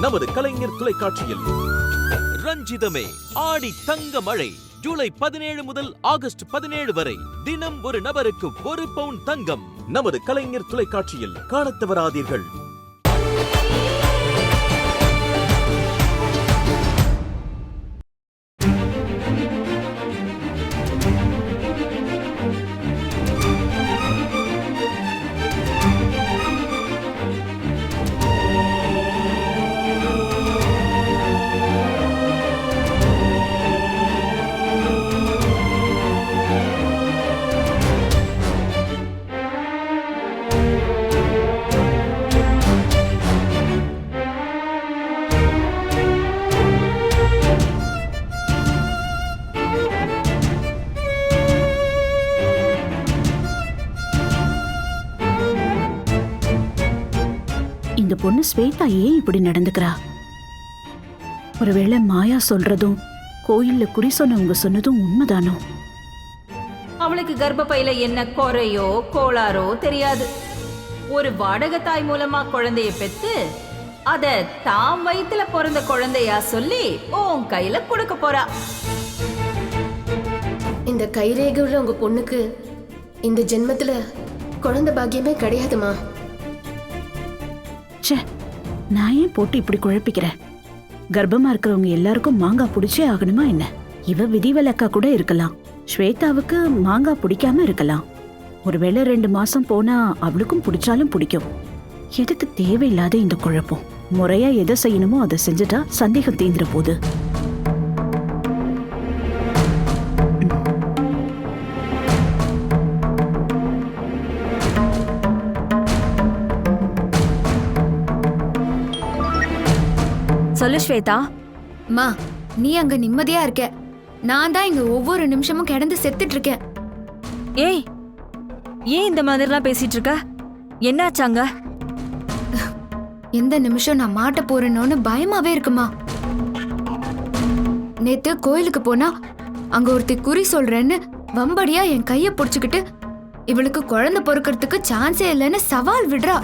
நமது கலைஞர் தொலைக்காட்சியில். ரஞ்சிதமே ஆடி தங்க மழை ஜூலை பதினேழு முதல் ஆகஸ்ட் பதினேழு வரை தினம் ஒரு நபருக்கு ஒரு பவுன் தங்கம். நமது கலைஞர் தொலைக்காட்சியில் காணத் தவறாதீர்கள். பொண்ணு ஸ்வேதா ஏன் இப்படி நடந்துக்கிறா? ஒருவேளை மாயா சொல்றதும் கோயில்ல குறி சொன்னவங்க சொன்னதும் உண்மைதானோ? அவளுக்கு கர்ப்பப்பையில என்ன குறையோ கோளாறோ தெரியாது. ஒரு வாடகை தாய் மூலமா குழந்தைய பெத்து அத தாம் வயித்துல பிறந்த குழந்தையா சொல்லி உன் கையில கொடுக்க போறா. இந்த கைரேகை உள்ள உங்க பொண்ணுக்கு இந்த ஜென்மத்துல குழந்தை பாக்கியமே கிடையாதுமா? ச்சே நான் ஏன் போட்டு இப்படி குழப்பிக்கிறேன்? கர்ப்பமா இருக்கிறவங்க எல்லாருக்கும் மாங்காய் பிடிச்சே ஆகணுமா என்ன? இவ விதிவிலக்கா கூட இருக்கலாம். ஸ்வேதாவுக்கு மாங்காய் பிடிக்காம இருக்கலாம். ஒருவேளை ரெண்டு மாசம் போனா அவளுக்கும் பிடிச்சாலும் பிடிக்கும். எதுக்கு தேவையில்லாத இந்த குழப்பம்? முறையா எதை செய்யணுமோ அதை செஞ்சுட்டா சந்தேகம் தீந்துற போகுது சொல்லு ஸ்வேதா. மா நீ அங்க நிம்மதியா இருக்க. நான் தான் இங்க ஒவ்வொரு நிமிஷமும் கிடந்து செத்துட்டு இருக்கேன். ஏய் ஏன் இந்த மாதிரிலாம் பேசிட்டு இருக்க? என்னாச்சாங்க எந்த நிமிஷம் நான் மாட்ட போறேனோன்னு பயமாவே இருக்குமா? நேத்து கோயிலுக்கு போனா அங்க ஒருத்தி குறி சொல்றேன்னு வம்படியா என் கைய புடிச்சுக்கிட்டு இவளுக்கு குழந்தை பொறுக்கிறதுக்கு சான்ஸே இல்லைன்னு சவால் விடுறா.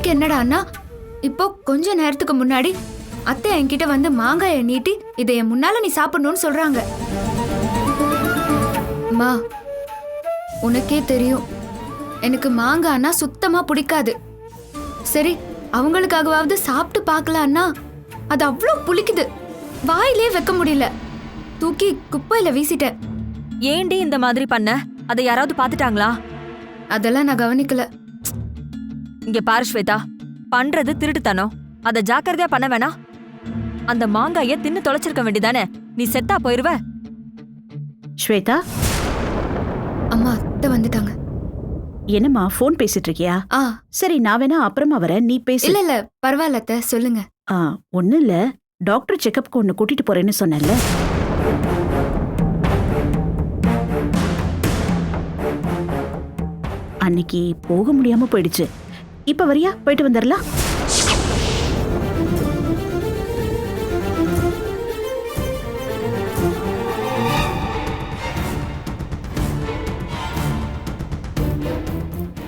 இன்னைக்கு என்னடான்னா இப்போ கொஞ்ச நேரத்துக்கு முன்னாடி அத்தை என்கிட்ட வந்து மாங்காயை நீட்டி இதை என் முன்னால நீ சாப்பிடணும்னு சொல்றாங்க. மா உனக்கே தெரியும். எனக்கு மாங்கானா சுத்தமா பிடிக்காது. சரி அவங்களுக்காகவாவது சாப்பிட்டு பார்க்கலான்னா அது அவ்வளோ புளிக்குது. வாயிலே வைக்க முடியல. தூக்கி குப்பையில வீசிட்டேன். ஏண்டி இந்த மாதிரி பண்ண? அதை யாராவது பாத்துட்டாங்களா அதெல்லாம் நான் கவனிக்கல. இங்க பாரு ஸ்வேதா. பண்றது திருட்டுத்தனம். அத ஜாக்கிரதையா பண்ண வேணாம் அந்த மாங்காய தின்னு தொலைச்சிருக்க வேண்டியதானே? நீ செத்தா போயிருவ. ஸ்வேதா? அம்மா அத்தை வந்துட்டாங்க. என்னம்மா ஃபோன் பேசிட்டு இருக்கியா ஆ. சரி நான் வேணா அப்புறமா வரேன். நீ பேசு. இல்ல இல்ல பரவாயில்ல அத்தை சொல்லுங்க. ஆ ஒன்றும் இல்லை. டாக்டர் செக்கப்க்கு ஒன்று கூட்டிட்டு போறேன்னு சொன்னேன்ல. அன்னைக்கு போக முடியாம போயிடுச்சு. இப்ப வரியா? போயிட்டு வந்துடலாம்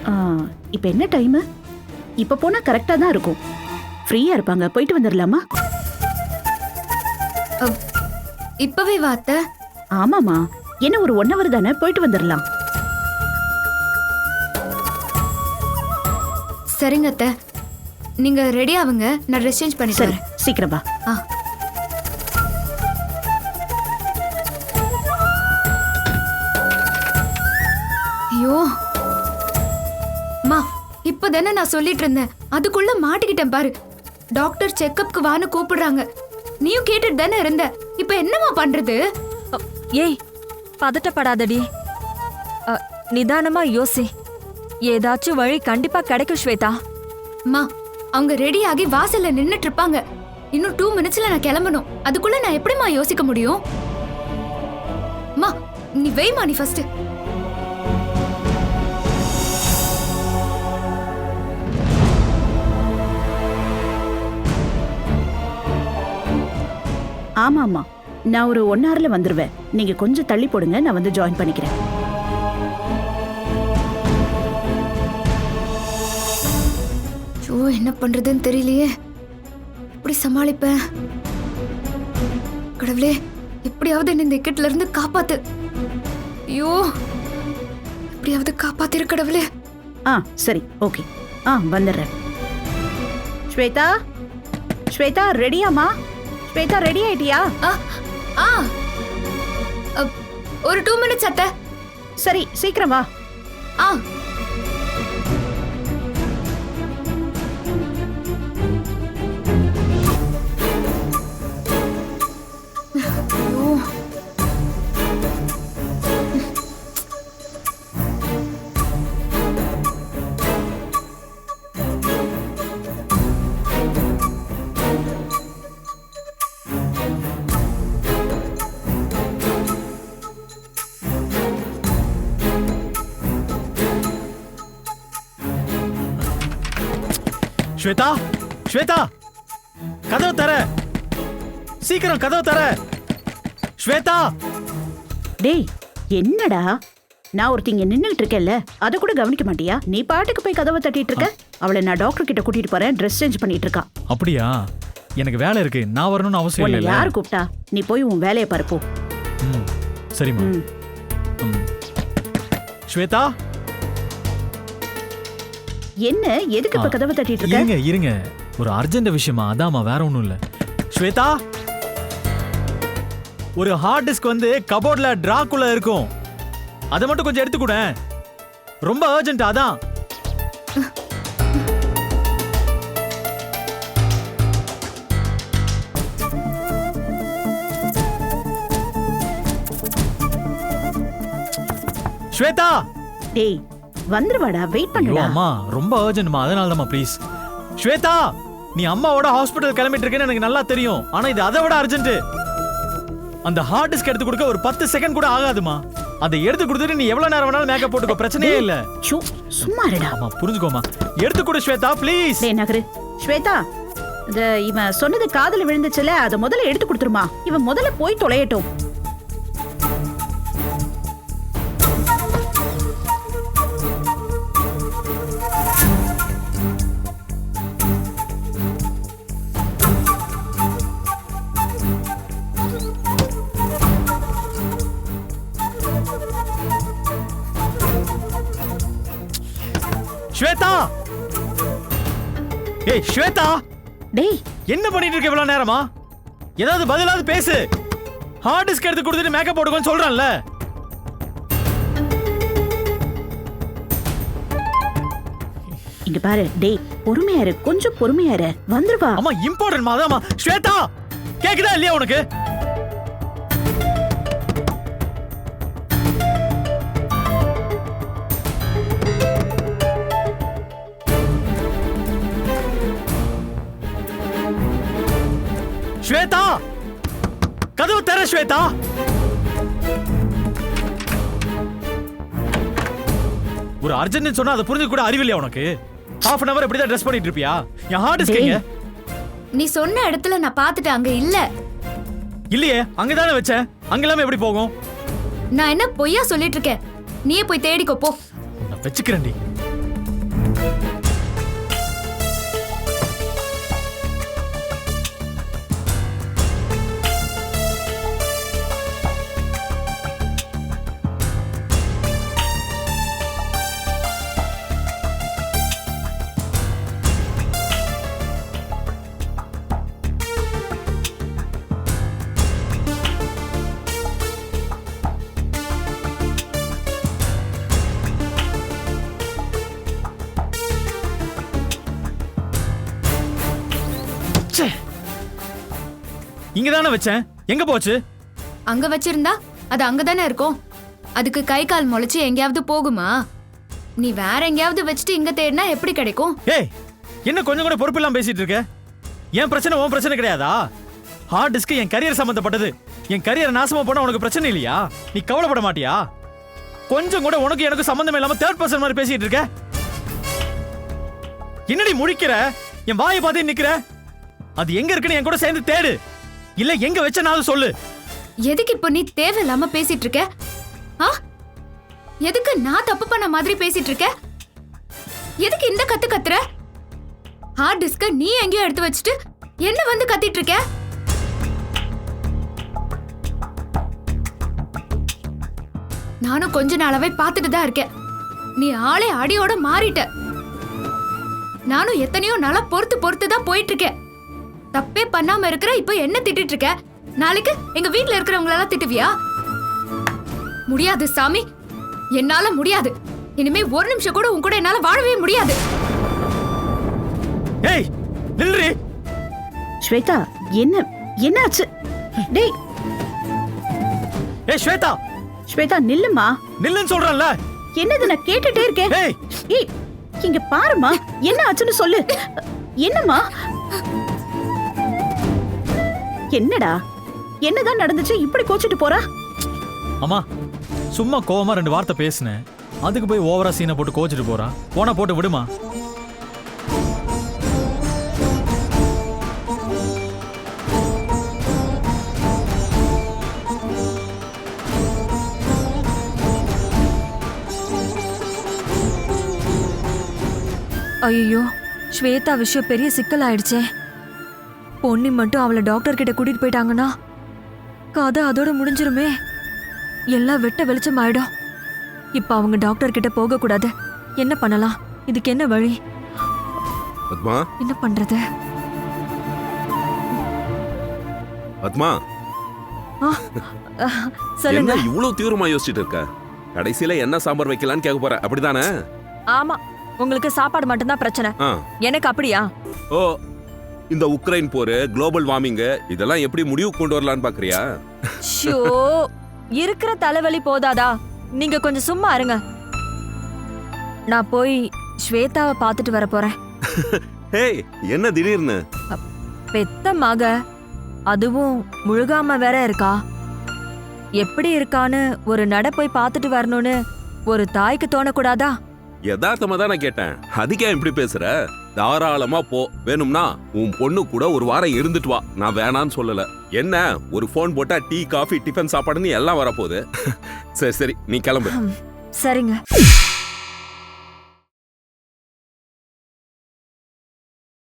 ஆ, இப்ப என்ன டைம் இப்ப போனா கரெக்டா தான் இருக்கும். ஃப்ரீயா இருப்பாங்க. போயிட்டு வந்துடலாமா இப்பவே வா அத்தை. ஆமாமா என்ன ஒரு ஒன் ஹவர் தானே? போயிட்டு வந்துடலாம் சரிங்க அத்தை. நீங்க ரெடி ஆகுங்க. நான் ட்ரெஸ் சேஞ்ச் பண்ணிட்டு சரி வரேன் சீக்கிரம் ஆ. ஐயோ. மா இப்பதானே நான் சொல்லிட்டு இருந்தேன். அதுக்குள்ள மாட்டிக்கிட்டேன் பாரு. டாக்டர் செக்கப்க்கு வான்னு கூப்பிடுறாங்க. நீயும் கேட்டுட்டு தானே இருந்த. இப்ப என்னம்மா பண்றது? ஏய் பதட்டப்படாதடி. அ, நிதானமா யோசி. ஏதாச்சும் வழி கண்டிப்பா கிடைக்கும் ஸ்வேதா. அம்மா அவங்க ரெடி ஆகி வாசல்ல நின்னுட்டு இருப்பாங்க. இன்னும் டூ மினிட்ஸ்ல நான் கிளம்பணும். அதுக்குள்ள நான் எப்படிம்மா யோசிக்க முடியும்? அம்மா நீ வெய்மா நீ ஃபர்ஸ்ட் ஆமா ஆமா நான் ஒரு ஒன் ஹவர்ல வந்துருவேன். நீங்க கொஞ்சம் தள்ளி போடுங்க நான் வந்து ஜாயின் பண்ணிக்கிறேன். ஐயோ என்ன பண்றதுன்னு தெரியலையே. எப்படி சமாளிப்பேன். கடவுளே எப்படியாவது என்னை இந்த இக்கட்ல இருந்து காப்பாத்து. ஐயோ எப்படியாவது காப்பாத்திரு கடவுளே. ஆ சரி ஓகே. ஆ வந்துடுறேன். ஸ்வேதா ஸ்வேதா ரெடியாம்மா? ஸ்வேதா ரெடி ஆயிட்டியா? ஆ ஒரு டூ மினிட்ஸ் அத்தை. சரி சீக்கிரம் வா. ஆ. ஸ்வேதா ஸ்வேதா கதவு தர. சீக்கிரம் கதவு தர. ஸ்வேதா. டேய் என்னடா? நான் ஒருத்திங்க நின்னுகிட்டு இருக்கேன்ல அதை கூட கவனிக்க மாட்டியா? நீ பாட்டுக்கு போய் கதவை தட்டிட்டு இருக்க? அவளை நான் டாக்டர் கிட்ட கூட்டிட்டு போறேன் ட்ரெஸ் சேஞ்ச் பண்ணிட்டு இருக்கா. அப்படியா? எனக்கு வேலை இருக்கு நான் வரணும்னு அவசியம் இல்லைல்ல. யார் கூப்பிட்டா? நீ போய் உன் வேலையை பாரு போ. ம், சரிம்மா. ஸ்வேதா? என்ன எதுக்கு இப்ப. கதவை தட்டிட்டு இருக்க? இருங்க இருங்க. ஒரு அர்ஜென்ட் விஷயமா அதாம்மா வேற ஒண்ணும் இல்ல. ஸ்வேதா? ஒரு ஹார்ட் டிஸ்க் வந்து கபோர்ட்ல டிராக்குள்ள இருக்கும். அதை மட்டும் கொஞ்சம் எடுத்துக்கூட ரொம்ப அர்ஜென்ட் அதான். ஸ்வேதா? டேய் வந்துருவாடா வெயிட் பண்ணுடா. அம்மா ரொம்ப அர்ஜென்ட்மா அதனால தான்மா ப்ளீஸ் ஸ்வேதா நீ அம்மாவோட ஹாஸ்பிட்டல் கிளம்பிட்டு இருக்கேன்னு எனக்கு நல்லா தெரியும். ஆனா இது அதை விட அர்ஜென்ட் அந்த ஹார்ட் டிஸ்க் எடுத்து கொடுக்க ஒரு பத்து செகண்ட் கூட ஆகாதுமா. அதை எடுத்து கொடுத்துட்டு நீ எவ்வளவு நேரம் வேணாலும் மேக்கப் போட்டுக்கோ பிரச்சனையே இல்ல. சும்மா இருடா. ஆமா புரிஞ்சுக்கோமா எடுத்து கொடு ஸ்வேதா ப்ளீஸ் டேய் நகரு. ஸ்வேதா இந்த இவன் சொன்னது காதுல விழுந்துச்சுல அதை முதல்ல எடுத்து கொடுத்துருமா. இவன் முதல்ல போய் தொலையட்டும். ஏய் ஸ்வேதா! டேய். என்ன பண்ணிட்டு இருக்க இவ்வளவு நேரமா? ஏதாவது பதிலாவது பேசு. ஹார்ட் டிஸ்க் எடுத்து கொடுத்துட்டு மேக்கப் போட்டுக்கோன்னு சொல்றேன்ல. இங்க பாரு டேய் பொறுமையா இரு கொஞ்சம் பொறுமையா இரு. வந்துருவா அம்மா இம்பார்ட்டன்ட் மாதாமா ஸ்வேதா! கேக்குதா இல்லையா உனக்கு? கதவு தர ஸ்வேதா. ஒரு அர்ஜென்ட் சொன்னா அதை புரிஞ்சு கூட அறிவில்லையா உனக்கு? ஹாஃப் அன் அவர் இப்படி தான் ட்ரெஸ் பண்ணிட்டு இருப்பியா? என் ஹார்ட் டிஸ்க் நீ சொன்ன இடத்துல நான் பார்த்துட்டேன் அங்க இல்ல. இல்லையே அங்கதானே வச்சேன். அங்க இல்லாம எப்படி போகும்? நான் என்ன பொய்யா சொல்லிட்டு இருக்கேன்? நீயே போய் தேடிக்கோ போ. நான் வச்சுக்கிறேன்டி இங்க தானே வச்சேன். எங்க போச்சு? அங்க வச்சிருந்தா அது அங்கதானே இருக்கும். அதுக்கு கை கால் முளைச்சு எங்கேயாவது போகுமா? நீ வேற எங்கேயாவது வச்சுட்டு இங்க தேடினா எப்படி கிடைக்கும்? ஏய் என்ன கொஞ்சம் கூட பொறுப்பு இல்லாம பேசிட்டு இருக்க? என் பிரச்சனை உன் பிரச்சனை கிடையாதா? ஹார்ட் டிஸ்க் என் கரியர் சம்பந்தப்பட்டது. என் கரியர் நாசமா போனா உனக்கு பிரச்சனை இல்லையா? நீ கவலைப்பட மாட்டியா? கொஞ்சம் கூட உனக்கு எனக்கு சம்பந்தம் இல்லாம தேர்ட் பர்சன் மாதிரி பேசிட்டு இருக்க? என்னடி முழிக்கிற? என் வாயை பார்த்து நிக்கிற? அது எங்க இருக்குன்னு என் கூட சேர்ந்து தேடு. இல்ல எங்க வச்சனாலும் சொல்லு. எதுக்கு இப்போ நீ தேவையில்லாம பேசிட்டு இருக்க ஆ? எதுக்கு நான் தப்பு பண்ண மாதிரி பேசிட்டு இருக்க எதுக்கு இந்த கத்து கத்துற? ஹார்ட் டிஸ்க நீ எங்கேயோ எடுத்து வச்சுட்டு என்ன வந்து கத்திட்டு இருக்க நானும் கொஞ்ச நாளாவே பார்த்துட்டு தான் இருக்கேன். நீ ஆளே அடியோட மாறிட்ட. நானும் எத்தனையோ நாளா பொறுத்து பொறுத்து தான் போயிட்டு இருக்கேன் தப்பே பண்ணாம இருக்கிற இப்போ என்ன திட்டிட்டு இருக்க? நாளைக்கு எங்க வீட்ல இருக்கிறவங்களெல்லாம் திட்டுவியா? முடியாது சாமி. என்னால முடியாது. இனிமே ஒரு நிமிஷம் கூட உன் கூட என்னால வாழவே முடியாது. ஏய் நில்றி. ஸ்வேதா என்ன என்னாச்சு? டேய். ஏய் ஸ்வேதா. ஸ்வேதா நில்லுமா? நில்லுன்னு சொல்றேன்ல. என்னது நான் கேட்டுட்டே இருக்கேன்? ஏய். ஏய் இங்க பாருமா என்ன ஆச்சுன்னு சொல்லு. என்னம்மா? என்னடா? என்னதான் நடந்துச்சு? இப்படி கோச்சிட்டு போறா? அம்மா சும்மா கோவமா ரெண்டு வார்த்தை பேசினேன். அதுக்கு போய் ஓவரா சீனை போட்டு கோச்சிட்டு போறா. போனா போட்டு விடுமா? ஐயோ ஸ்வேதா விஷயம் பெரிய சிக்கல் ஆயிடுச்சே பொன்னி மட்டும் அவளை டாக்டர் கிட்ட கூட்டிட்டு போயிட்டாங்கன்னா கதை அதோட முடிஞ்சிருமே. எல்லாம் வெட்ட வெளிச்சம் ஆயிடும். இப்ப அவங்க டாக்டர் கிட்ட போக கூடாது. என்ன பண்ணலாம்? இதுக்கு என்ன வழி? பத்மா? என்ன பண்றது? பத்மா? சொல்லுங்க. என்ன இவ்வளவு தீவிரமா யோசிச்சுட்டு இருக்க? கடைசியில என்ன சாம்பார் வைக்கலாம்னு கேட்க போற? அப்படிதானே? ஆமா. உங்களுக்கு சாப்பாடு மட்டும்தான் பிரச்சனை. ஆ. எனக்கு அப்படியா? ஓ இந்த உக்ரைன் போரு குளோபல் வார்மிங் இதெல்லாம் எப்படி முடிவு கொண்டு வரலாம்னு பாக்குறியா? ஷோ இருக்கிற தலைவலி போதாதா? நீங்க கொஞ்சம் சும்மா இருங்க. நான் போய் ஸ்வேதாவை பார்த்துட்டு வர போறேன். ஹேய் என்ன திடீர்னு? பெத்த மக அதுவும் முழுகாம வேற இருக்கா? எப்படி இருக்கான்னு ஒரு நட போய் பார்த்துட்டு வரணும்னு ஒரு தாய்க்கு தோணக்கூடாதா? யதார்த்தமா தான் நான் கேட்டேன். அதுக்கே இப்படி பேசுற? தாராளமா போ. வேணும்னா உன் பொண்ணு கூட ஒரு வாரம் இருந்துட்டு வா. நான் வேணான்னு சொல்லல. என்ன? ஒரு ஃபோன் போட்டா டீ காஃபி டிஃபன் சாப்பாடுன்னு எல்லாம் வரப்போகுது. சரி சரி நீ கிளம்பு. சரிங்க.